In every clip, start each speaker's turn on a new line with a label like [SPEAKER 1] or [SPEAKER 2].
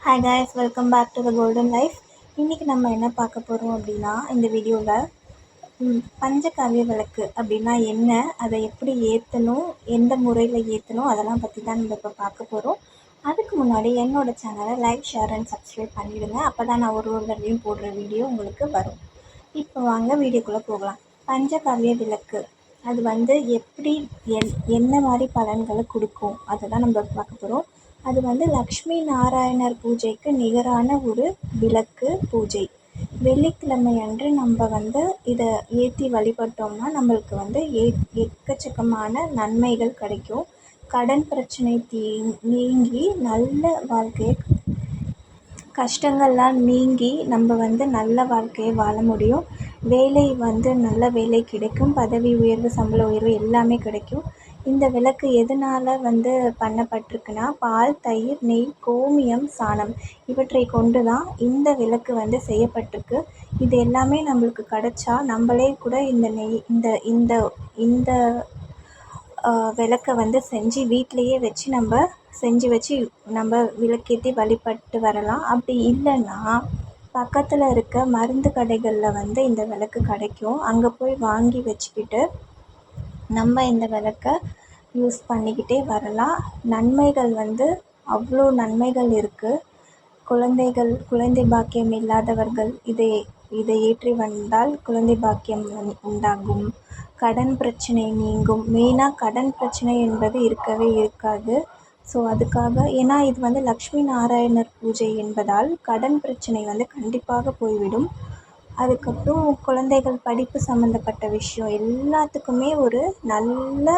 [SPEAKER 1] Hi guys welcome back to the golden life இன்றைக்கி நம்ம என்ன பார்க்க போகிறோம் அப்படின்னா இந்த வீடியோவில் பஞ்சகாவிய விளக்கு அப்படின்னா என்ன அதை எப்படி ஏற்றணும் எந்த முறையில் ஏற்றணும் அதெல்லாம் பற்றி தான் நம்ம இப்போ பார்க்க போகிறோம் அதுக்கு முன்னாடி என்னோடய சேனலை லைக் ஷேர் அண்ட் சப்ஸ்கிரைப் பண்ணிவிடுங்க அப்போ தான் நான் ஒரு ஒரு தடவையும் போடுற வீடியோ உங்களுக்கு வரும். இப்போ வாங்க வீடியோக்குள்ளே போகலாம். பஞ்சகாவிய விளக்கு அது வந்து எப்படி என் என்ன மாதிரி பலன்களை கொடுக்கும் அதை தான் நம்ம பார்க்க போகிறோம் அது வந்து லக்ஷ்மி நாராயணர் பூஜைக்கு நிகரான ஒரு விளக்கு பூஜை. வெள்ளிக்கிழமை அன்று நம்ம வந்து இதை ஏற்றி வழிபட்டோம்னா நம்மளுக்கு வந்து ஏ எக்கச்சக்கமான நன்மைகள் கிடைக்கும். கடன் பிரச்சனை தீ நீங்கி நல்ல வாழ்க்கையை கஷ்டங்கள்லாம் நீங்கி நம்ம வந்து நல்ல வாழ்க்கையை வாழ முடியும். வேலை வந்து நல்ல வேலை கிடைக்கும். பதவி உயர்வு சம்பள உயர்வு எல்லாமே கிடைக்கும். இந்த விளக்கு எதனால் வந்து பண்ணப்பட்டிருக்குன்னா பால் தயிர் நெய் கோமியம் சாணம் இவற்றை கொண்டு தான் இந்த விளக்கு வந்து செய்யப்பட்டிருக்கு. இது எல்லாமே நம்மளுக்கு கிடச்சா நம்மளே கூட இந்த நெய் இந்த இந்த இந்த விளக்கை வந்து செஞ்சு வீட்டிலையே வச்சு நம்ம செஞ்சு வச்சு நம்ம விளக்கேற்றி வழிபட்டு வரலாம். அப்படி இல்லைன்னா பக்கத்தில் இருக்க மருந்து கடைகளில் வந்து இந்த விளக்கு கிடைக்கும். அங்கே போய் வாங்கி வச்சுக்கிட்டு நம்ம இந்த விளக்க யூஸ் பண்ணிக்கிட்டே வரலாம். நன்மைகள் வந்து அவ்வளோ நன்மைகள் இருக்குது குழந்தைகள் குழந்தை பாக்கியம் இல்லாதவர்கள் இதை இதை ஏற்றி வந்தால் குழந்தை பாக்கியம் உண்டாகும். கடன் பிரச்சனை நீங்கும். மெயினாக கடன் பிரச்சனை என்பது இருக்கவே இருக்காது. ஸோ அதுக்காக ஏன்னா இது வந்து லக்ஷ்மி நாராயணர் பூஜை என்பதால் கடன் பிரச்சனை வந்து கண்டிப்பாக போய்விடும். அதுக்கப்புறம் குழந்தைகள் படிப்பு சம்மந்தப்பட்ட விஷயம் எல்லாத்துக்குமே ஒரு நல்ல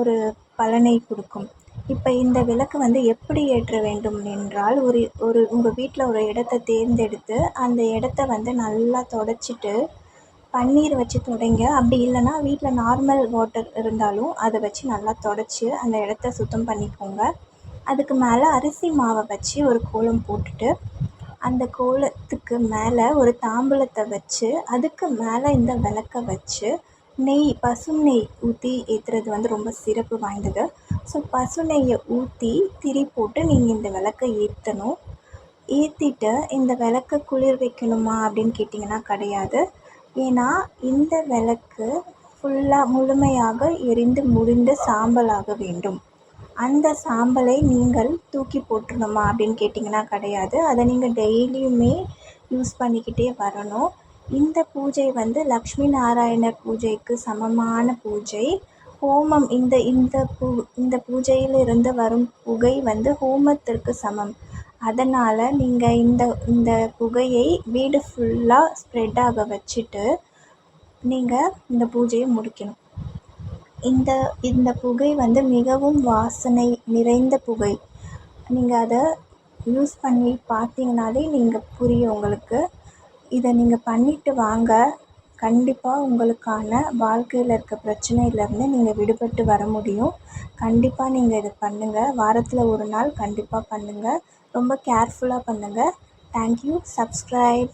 [SPEAKER 1] ஒரு பலனை கொடுக்கும். இப்போ இந்த விளக்கு வந்து எப்படி ஏற்ற வேண்டும் என்றால் ஒரு ஒரு உங்கள் வீட்டில் ஒரு இடத்த தேர்ந்தெடுத்து அந்த இடத்த வந்து நல்லா தொடச்சிட்டு பன்னீர் வச்சு தொடங்க. அப்படி இல்லைன்னா வீட்டில் நார்மல் வாட்டர் இருந்தாலும் அதை வச்சு நல்லா தொடச்சி அந்த இடத்த சுத்தம் பண்ணிக்கோங்க. அதுக்கு மேலே அரிசி மாவை வச்சு ஒரு கோலம் போட்டுட்டு அந்த கோலத்துக்கு மேலே ஒரு தாம்பூலத்தை வச்சு அதுக்கு மேலே இந்த விளக்க வச்சு நெய் பசு நெய் ஊற்றி ஏற்றுறது வந்து ரொம்ப சிறப்பு வாய்ந்தது. ஸோ பசு நெய்யை ஊற்றி திரி போட்டு நீங்கள் இந்த விளக்க ஏற்றணும் ஏற்றிட்டு இந்த விளக்கை குளிர் வைக்கணுமா அப்படின்னு கேட்டிங்கன்னா கிடையாது. ஏன்னா இந்த விளக்கு ஃபுல்லாக முழுமையாக எரிந்து முடிந்து சாம்பலாக வேண்டும். அந்த சாம்பலை நீங்கள் தூக்கி போட்டுடணுமா அப்படின்னு கேட்டிங்கன்னா கிடையாது. அதை நீங்கள் டெய்லியுமே யூஸ் பண்ணிக்கிட்டே வரணும். இந்த பூஜை வந்து லக்ஷ்மி நாராயண பூஜைக்கு சமமான பூஜை. ஹோமம் இந்த இந்த பூ இந்த பூஜையிலிருந்து வரும் புகை வந்து ஹோமத்திற்கு சமம். அதனால் நீங்கள் இந்த இந்த புகையை வீடு ஃபுல்லாக ஸ்ப்ரெட் ஆக வச்சுட்டு நீங்கள் இந்த பூஜையை முடிக்கணும். இந்த இந்த புகை வந்து மிகவும் வாசனை நிறைந்த புகை. நீங்கள் அதை யூஸ் பண்ணி பார்த்தீங்கனாலே நீங்கள் புரியும் உங்களுக்கு. இதை நீங்கள் பண்ணிவிட்டு வாங்க. கண்டிப்பாக உங்களுக்கான வாழ்க்கையில் இருக்க பிரச்சனையிலேருந்து நீங்கள் விடுபட்டு வர முடியும். கண்டிப்பாக நீங்கள் இதை பண்ணுங்கள் வாரத்தில் ஒரு நாள் கண்டிப்பாக பண்ணுங்கள் ரொம்ப கேர்ஃபுல்லாக பண்ணுங்கள் தேங்க்யூ சப்ஸ்கிரைப்